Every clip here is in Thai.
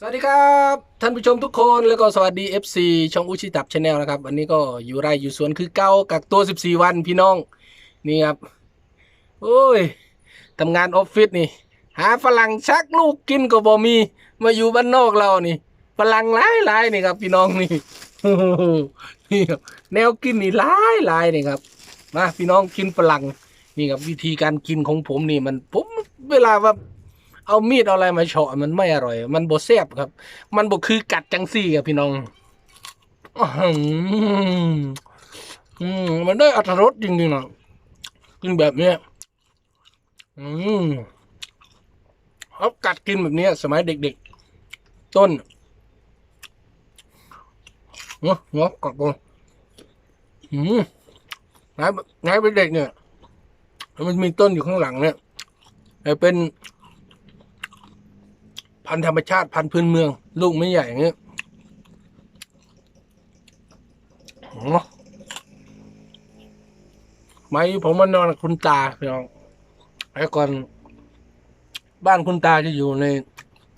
สวัสดีครับท่านผู้ชมทุกคนแล้วก็สวัสดี FC ช่องอุชิตับชาแนลนะครับ วันนี้ก็อยู่ไร่อยู่สวนคือเก้ากักตัว 14 วันพี่น้อง นี่ครับ โอ้ยทำงานออฟฟิศนี่ หาฝรั่งชักลูกกินก็บ่มี มาอยู่บ้านนอกเรานี่ฝรั่งหลายหลายนี่ครับ พี่น้องนี่นี่ครับแนวกินนี่หลายหลายนี่ครับมาพี่น้องกินฝรั่งนี่ครับวิธีการกินของผมนี่มันผมเวลาว่า เอามีดเอาอะไรมาเฉาะมันไม่อร่อย มันบดแซบครับ มันบดคือกัดจังซี่ครับพี่น้องอืมมันได้อัตรสจริงๆนะกินแบบเนี้ยอืมเขากัดกินแบบเนี้ยสมัยเด็กๆ ต้นเนาะเนาะกัดก่อนอืมไงไงเป็นเด็กเนี่ย มันมีต้นอยู่ข้างหลังเนี่ยแต่เป็น พันธรรมชาติพันธุ์พื้นเมือง ลูกไม่ใหญ่อย่างเงี้ยอ๋อไม่ผมมานอนกับคุณตาพี่น้องไอ้ก่อน บ้านคุณตาจะอยู่ใน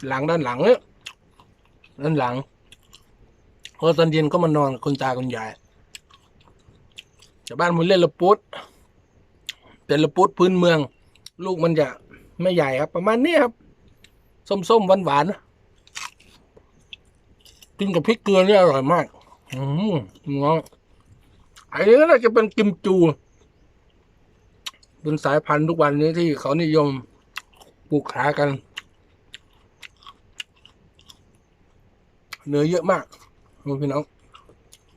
หลังด้านหลังเนี่ยด้านหลังพอตอนเย็นก็มานอนกับคุณตาคุณยายแต่บ้านผมเล่นละปุดเป็นละปุดพื้นเมือง ลูกมันจะไม่ใหญ่ครับ ประมาณนี้ครับ ส้มๆหวานๆกินกับพริกเกลือนี่อร่อยมาก อืมงอไอ้นี้น่าจะเป็นกิมจูเป็นสายพันธุ์ทุกวันนี้ที่เขานิยมปลูกขากัน เนื้อเยอะมากดูพี่น้อง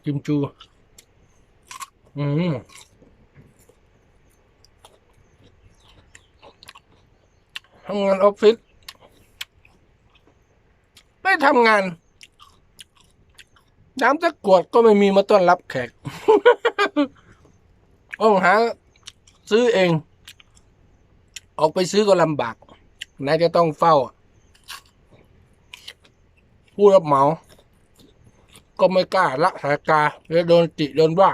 กิมจู อืมทำงานออฟฟิศ ไม่ทำงาน น้ำตะกรวดก็ไม่มีมาต้อนรับแขกต้องหาซื้อเอง ออกไปซื้อก็ลำบากไหนจะต้องเฝ้า ผู้รับเหมา ก็ไม่กล้าละสายกาแล้วโดนติโดนว่า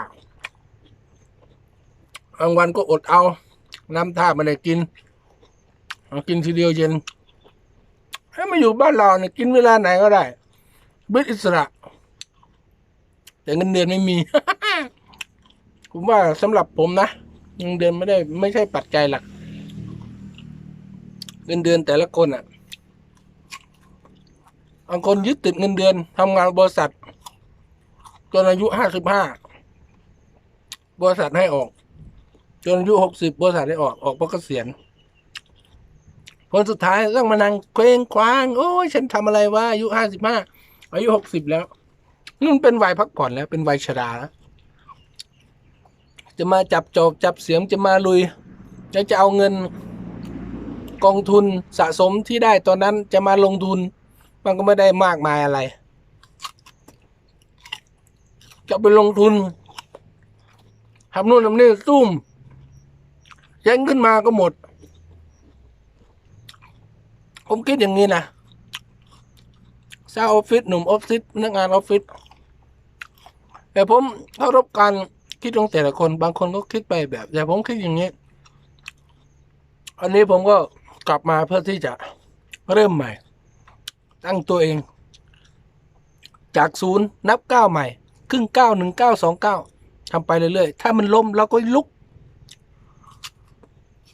บางวันก็อดเอา น้ำท่าไม่ได้กินเอากินทีเดียวเย็น ให้มาอยู่บ้านเราเนี่ยกินเวลาไหนก็ได้บิดอิสระ แต่เงินเดือนไม่มี ผมว่าสำหรับผมนะเงินเดือนไม่ได้ ไม่ใช่ปัจจัยหลัก เงินเดือนแต่ละคนอะบางคนยึดติดเงินเดือนทำงานบริษัทจนอายุห้าสิบห้าบริษัทให้ออก จนอายุหกสิบบริษัทให้ออกออกเพราะเกษียณ คนสุดท้ายต้องมานั่งเคว้งคว้าง โอ้ยฉันทำอะไรวะอายุห้าสิบห้าอายุหกสิบแล้วนู่นเป็นวัยพักผ่อนแล้ว เป็นวัยชราแล้วจะมาจับจอบจับเสียมจะมาลุยจะจะเอาเงินกองทุนสะสมที่ได้ตอนนั้นจะมาลงทุน มันก็ไม่ได้มากมายอะไร จะไปลงทุนทำนู่นทำนี่ตุ้มย้งขึ้นมาก็หมด ผมคิดอย่างนี้นะสาวออฟฟิศหนุ่มออฟฟิศพนักงานออฟฟิศแต่ผมเคารพการคิดของแต่ละคน บางคนก็คิดไปแบบ แต่ผมคิดอย่างนี้ อันนี้ผมก็กลับมาเพื่อที่จะเริ่มใหม่ ตั้งตัวเอง จากศูนย์นับเก้าใหม่ ครึ่งเก้าหนึ่งเก้าสองเก้าทำไปเรื่อยๆ ถ้ามันล้มเราก็ลุก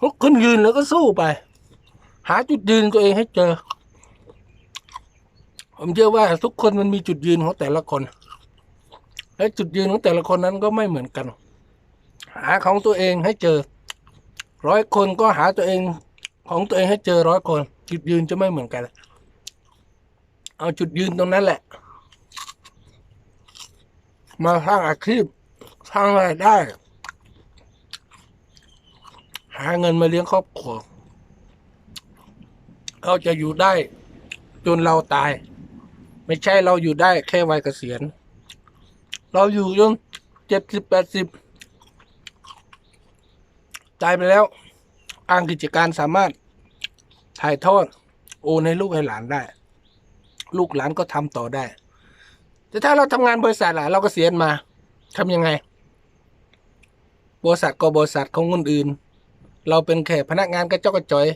ลุกขึ้นยืนแล้วก็สู้ไป หาจุดยืนตัวเองให้เจอ ผมเชื่อว่าทุกคนมันมีจุดยืนของแต่ละคน และจุดยืนของแต่ละคนนั้นก็ไม่เหมือนกัน หาของตัวเองให้เจอ ร้อยคนก็หาตัวเองของตัวเองให้เจอร้อยคน จุดยืนจะไม่เหมือนกัน เอาจุดยืนตรงนั้นแหละ มาสร้างอาชีพสร้างรายได้ หาเงินมาเลี้ยงครอบครัว เราจะอยู่ได้ จนเราตาย ไม่ใช่เราอยู่ได้แค่วัยเกษียณ เราอยู่จนเจ็ดสิบแปดสิบตายไปแล้วอ้างกิจการสามารถถ่ายทอดโอนให้ลูกให้หลานได้ ลูกหลานก็ทำต่อได้ แต่ถ้าเราทำงานบริษัทล่ะเราก็เสียณมาทำยังไง บริษัทก็บริษัทของคนอื่น เราเป็นแค่พนักงานกระจอกกระจอย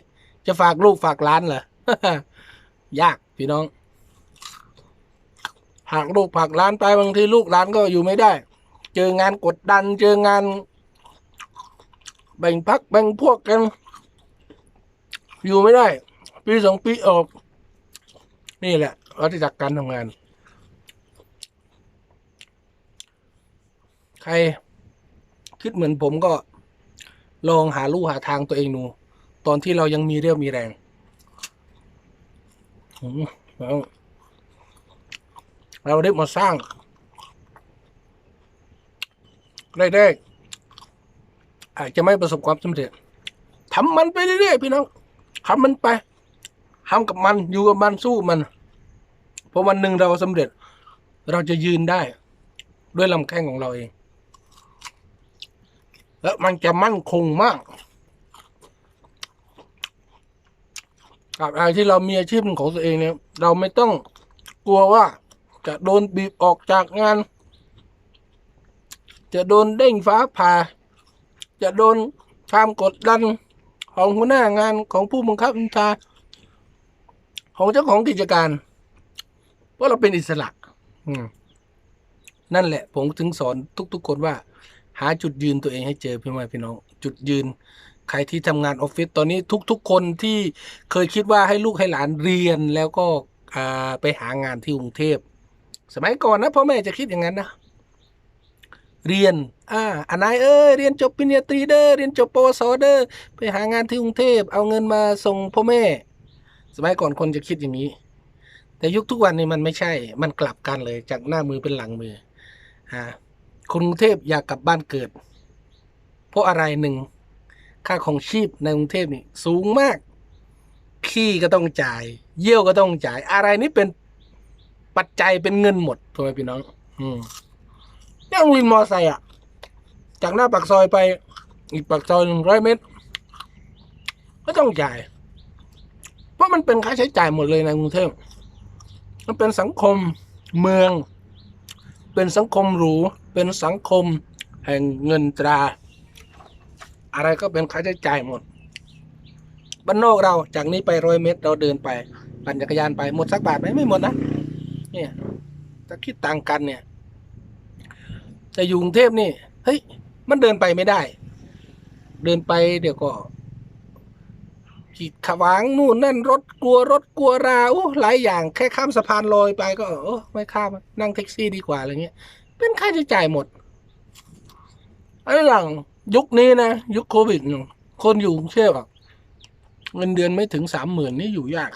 จะฝากลูกฝากล้านเหรอ ยากพี่น้อง หากลูกผลักร้านไปบางทีลูกร้านก็อยู่ไม่ได้ เจองานกดดัน เจองาน แบ่งพักแบ่งพวกกัน อยู่ไม่ได้ ปีสองปีออก นี่แหละวัฏจักรการทำงาน ใครคิดเหมือนผมก็ลองหาลู่หาทางตัวเองดู อนที่เรายังมีเรี่ยวมีแรงอืมแล้วเราได้มาสร้างแรกๆอาจจะไม่ประสบความสำเร็จทำมันไปเรื่อยๆพี่น้องทำมันไปทำกับมันอยู่กับมันสู้มันพอวันหนึ่งเราสำเร็จ เราจะยืนได้ ด้วยลำแข้งของเราเอง และมันจะมั่นคงมาก กับอะไรที่เรามีอาชีพเป็นของตัวเองเนี่ย เราไม่ต้องกลัวว่า จะโดนบีบออกจากงาน จะโดนเด้งฟ้าผ่า จะโดนความกดดันของหัวหน้างานของผู้บังคับบัญชาของเจ้าของกิจการเพราะเราเป็นอิสระนั่นแหละ ผมถึงสอนทุก ๆ คนว่า หาจุดยืนตัวเองให้เจอพี่แม่พี่น้อง จุดยืน ใครที่ทำงานออฟฟิศตอนนี้ทุก ๆ คนที่เคยคิดว่าให้ลูกให้หลานเรียนแล้วก็ไปหางานที่กรุงเทพ สมัยก่อนนะพ่อแม่จะคิดอย่างนั้นนะ เรียน อ่าอันไหนเอ้ยเรียนจบปริญญาตรีเด้อเรียนจบปวสเด้อไปหางานที่กรุงเทพ เอาเงินมาส่งพ่อแม่ สมัยก่อนคนจะคิดอย่างนี้ แต่ยุคทุกวันนี้มันไม่ใช่ มันกลับกันเลยจากหน้ามือเป็นหลังมืออ่าคนกรุงเทพอยากกลับบ้านเกิด เพราะอะไรหนึ่ง ค่าของชีพในกรุงเทพนี่สูงมาก ขี้ก็ต้องจ่าย เยี่ยวก็ต้องจ่าย อะไรนี่เป็นปัจจัยเป็นเงินหมดพ่อแม่พี่น้อง อืมยังวินมอไซค์อะ จากหน้าปากซอยไป อีกปากซอยหนึ่งร้อยเมตร ก็ต้องจ่าย เพราะมันเป็นค่าใช้จ่ายหมดเลยในกรุงเทพมันเป็นสังคมเมือง เป็นสังคมหรู เป็นสังคมแห่งเงินตรา อะไรก็เป็นค่าใช้จ่ายหมดบ้านนอกเราจากนี้ไปร้อยเมตรเราเดินไปปั่นจักรยานไปหมดสักบาทไหมไม่หมดนะเนี่ยถ้าคิดต่างกันเนี่ยแต่อยู่กรุงเทพนี่เฮ้ยมันเดินไปไม่ได้ เดินไปเดี๋ยวก็ขีดขวางนู่นนั่นรถกลัวรถกลัวราโอ้หลายอย่างแค่ข้ามสะพานลอยไปก็โอ้ไม่ข้ามนั่งแท็กซี่ดีกว่าอะไรเงี้ยเป็นค่าใช้จ่ายหมดไอ้หลัง ยุคนี้นะ ยุคโควิดคนอยู่กรุงเทพอะเงินเดือนไม่ถึงสามหมื่นนี่อยู่ยาก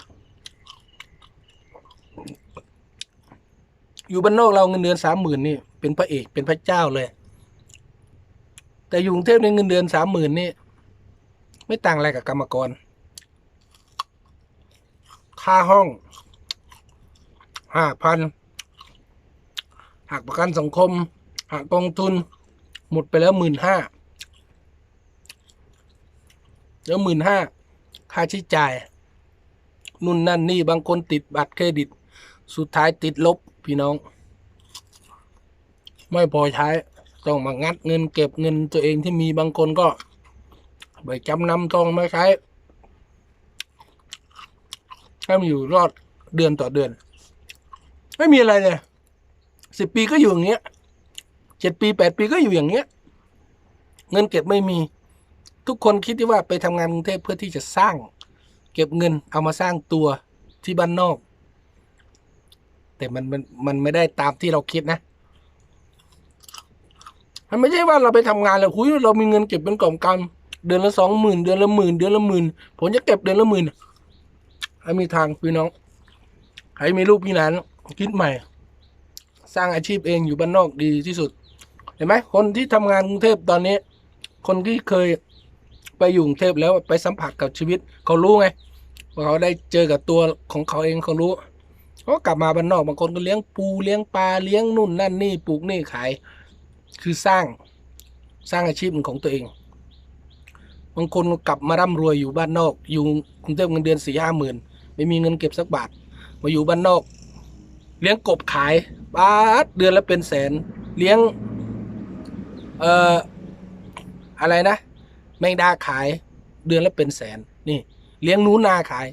อยู่บ้านนอกเราเงินเดือนสามหมื่นนี่เป็นพระเอกเป็นพระเจ้าเลย แต่อยู่กรุงเทพในเงินเดือนสามหมื่นนี่ไม่ต่างอะไรกับกรรมกร ค่าห้องห้าพันหักประกันสังคมหักกองทุน หมดไปแล้วหมื่นห้า แล้วหมื่นห้าค่าใช้จ่ายนู่นนั่นนี่บางคนติดบัตรเครดิต สุดท้ายติดลบพี่น้อง ไม่พอใช้ ต้องมางัดเงินเก็บเงินตัวเองที่มีบางคนก็ไปจำนำทองมาใช้ให้มันอยู่รอดเดือนต่อเดือน ไม่มีอะไรเลยสิบปีก็อยู่อย่างเงี้ยเจ็ดปีแปดปีก็อยู่อย่างเงี้ย เงินเก็บไม่มี ทุกคนคิดที่ว่าไปทำงานกรุงเทพเพื่อที่จะสร้าง เก็บเงินเอามาสร้างตัวที่บ้านนอก แต่มันมันมันไม่ได้ตามที่เราคิดนะมันไม่ใช่ว่าเราไปทำงานแล้วคุยเรามีเงินเก็บเป็นกล่องกำเดือนละสองหมื่นเดือนละหมื่นเดือนละหมื่นผมจะเก็บเดือนละหมื่นให้มีทางพี่น้องให้มีลูกพี่หลานคิดใหม่ สร้างอาชีพเองอยู่บ้านนอกดีที่สุด เห็นไหมคนที่ทำงานกรุงเทพตอนนี้ คนที่เคย อยู่กรุงเทพแล้วไปสัมผัสกับชีวิตเขารู้ไงว่าเขาได้เจอกับตัวของเขาเองเขารู้เขาก็กลับมาบ้านนอกบางคนก็เลี้ยงปูเลี้ยงปลาเลี้ยงนู่นนั่นนี่ปลูกนี่ขาย คือสร้างสร้างอาชีพของตัวเองบางคนกลับมาร่ำรวยอยู่บ้านนอก อยู่กรุงเทพเงินเดือนสี่ห้าหมื่นไม่มีเงินเก็บสักบาทมาอยู่บ้านนอก เลี้ยงกบขายบาทเดือนละเป็นแสน เลี้ยง เอ่อ อะไรนะ มงดาขายเดือนละเป็นแสนนี่ เลี้ยงหนูนาขาย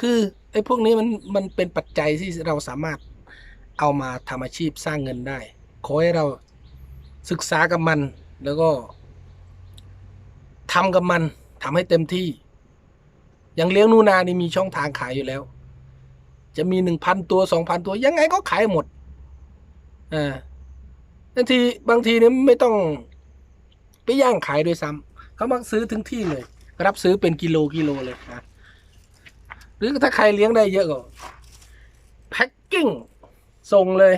คือไอ้พวกนี้มันมันเป็นปัจจัยที่เราสามารถเอามาทำอาชีพสร้างเงินได้ ขอให้เราศึกษากับมันแล้วก็ทำกับมันทำให้เต็มที่ อย่างเลี้ยงนูนานี่มีช่องทางขายอยู่แล้ว จะมีหนึ่งพันตัวสองพันตัว ยังไงก็ขายหมดอ่าบางทีบางทีเนี่ยไม่ต้องไปย่างขายด้วยซ้ำ เขามักซื้อถึงที่เลย รับซื้อเป็นกิโลกิโลเลยนะหรือถ้าใครเลี้ยงได้เยอะก็แพ็คกิ้งส่งเลย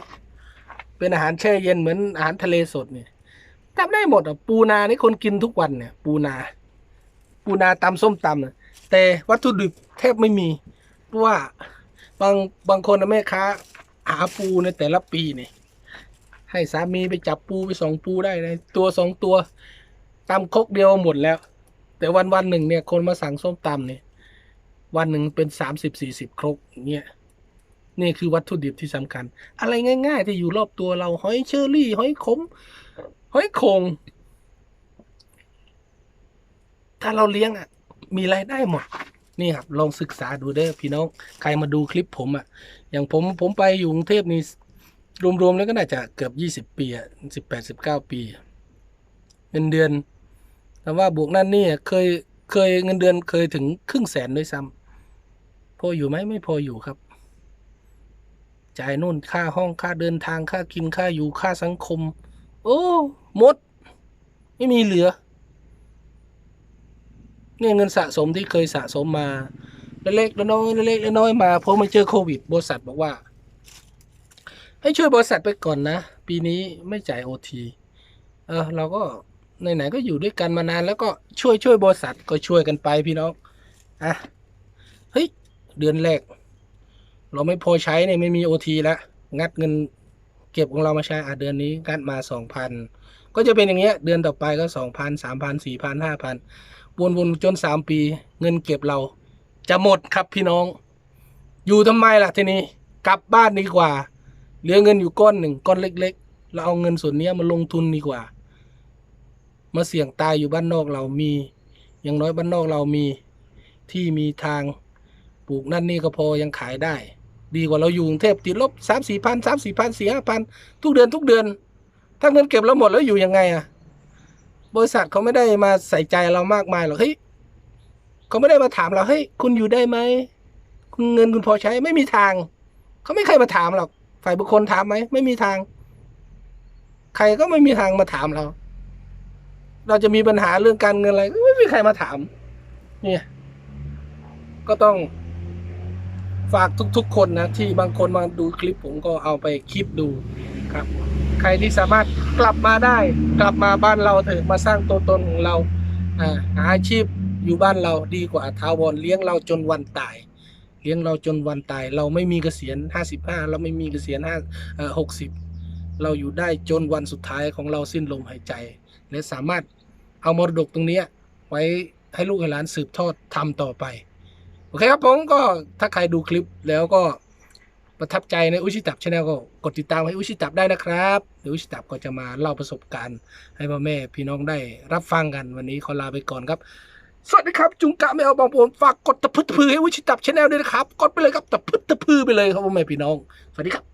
เป็นอาหารแช่เย็นเหมือนอาหารทะเลสดเนี่ยทำได้หมดอะปูนานี่คนกินทุกวันเนี่ย ปูนา ปูนาตำส้มตำนะแต่วัตถุดิบแทบไม่มี เพราะว่าบางบางคนนะแม่ค้าหาปูในแต่ละปีเนี่ยให้สามีไปจับปูไปสองปูได้เลยตัวสองตัว ตำครกเดียวหมดแล้ว แต่วันวันหนึ่งเนี่ย คนมาสั่งส้มตำเนี่ยวันหนึ่งเป็นสามสิบสี่สิบครกเงี้ยนี่คือวัตถุดิบที่สำคัญ อะไรง่ายๆที่อยู่รอบตัวเราหอยเชอรี่หอยขมหอยโขงถ้าเราเลี้ยงอะ มีรายได้หมดนี่ครับลองศึกษาดูเด้อพี่น้อง ใครมาดูคลิปผมอะ อย่างผมผมไปอยู่กรุงเทพนี่รวมๆแล้วก็น่าจะเกือบยี่สิบปีอะสิบแปดสิบเก้าปีเงินเดือน แต่ว่าบวกนั่นนี่เคยเคยเงินเดือนเคยถึงครึ่งแสนด้วยซ้ำพออยู่ไหมไม่พออยู่ครับ จ่ายนู่นค่าห้องค่าเดินทางค่ากินค่าอยู่ค่าสังคม โอ้หมด ไม่มีเหลือเนี่ยเงินสะสมที่เคยสะสมมาเล็กๆน้อยๆเล็กๆน้อยๆมาพอมาเจอโควิดบริษัทบอกว่า ให้ช่วยบริษัทไปก่อนนะ ปีนี้ไม่จ่ายโอทีเออเราก็ ไหนๆก็อยู่ด้วยกันมานานแล้วก็ช่วยช่วยบริษัทก็ช่วยกันไปพี่น้องอะเฮ้ยเดือนแรก เราไม่พอใช้เนี่ยไม่มีโอทีแล้วงัดเงินเก็บของเรามาใช้อะเดือนนี้งัดมาสองพันก็จะเป็นอย่างเงี้ย เดือนต่อไปก็สองพันสามพันสี่พันห้าพันวนๆจนสามปี เงินเก็บเรา จะหมดครับพี่น้อง อยู่ทำไมล่ะทีนี้กลับบ้านดีกว่าเหลือเงินอยู่ก้อนหนึ่งก้อนเล็ก ๆ เราเอาเงินส่วนนี้มาลงทุนดีกว่า มาเสี่ยงตายอยู่บ้านนอกเรามี อย่างน้อยบ้านนอกเรามีที่มีทางปลูกนั่นนี่ก็พอยังขายได้ ดีกว่าเราอยู่กรุงเทพติดลบสามสี่พันสามสี่พันสี่ห้าพันทุกเดือนทุกเดือน ถ้าเงินเก็บเราหมดแล้วอยู่ยังไงอะบริษัทเขาไม่ได้มาใส่ใจเรามากมายหรอกเฮ้ยเขาไม่ได้มาถามเราเฮ้ยคุณอยู่ได้ไหมคุณเงินคุณพอใช้ไม่มีทาง เขาไม่เคยมาถามหรอกฝ่ายบุคคลถามไหมไม่มีทาง ใครก็ไม่มีทางมาถามเรา เราจะมีปัญหาเรื่องการเงินอะไรไม่มีใครมาถาม เนี่ย ก็ต้องฝากทุก ๆ คนนะ ที่บางคนมาดูคลิปผมก็เอาไปคลิปดูครับ ใครที่สามารถกลับมาได้ กลับมาบ้านเราเถอะมาสร้างตัวตนของเราหาอาชีพอยู่บ้านเราดีกว่าทาวรเลี้ยงเราจนวันตาย เลี้ยงเราจนวันตาย เราไม่มีเกษียณห้าสิบห้าเราไม่มีเกษียณห้าเอ่อหกสิบเราอยู่ได้จนวันสุดท้ายของเราสิ้นลมหายใจ และสามารถเอามรดกตรงนี้ไว้ให้ลูกให้หลานสืบทอดทำต่อไป โอเคครับผมก็ถ้าใครดูคลิปแล้วก็ประทับใจในอุชิตับชาแนลก็กดติดตามให้อุชิตับได้นะครับเดี๋ยวอุชิตับก็จะมาเล่าประสบการณ์ ให้พ่อแม่พี่น้องได้รับฟังกันวันนี้ขอลาไปก่อนครับ สวัสดีครับ จุงกะไม่เอาบางผมฝากกดตะพึดตะพือให้อุชิตับชาแนลด้วยนะครับ กดไปเลยครับตะพึดตะพือไปเลยครับพ่อแม่พี่น้อง สวัสดีครับ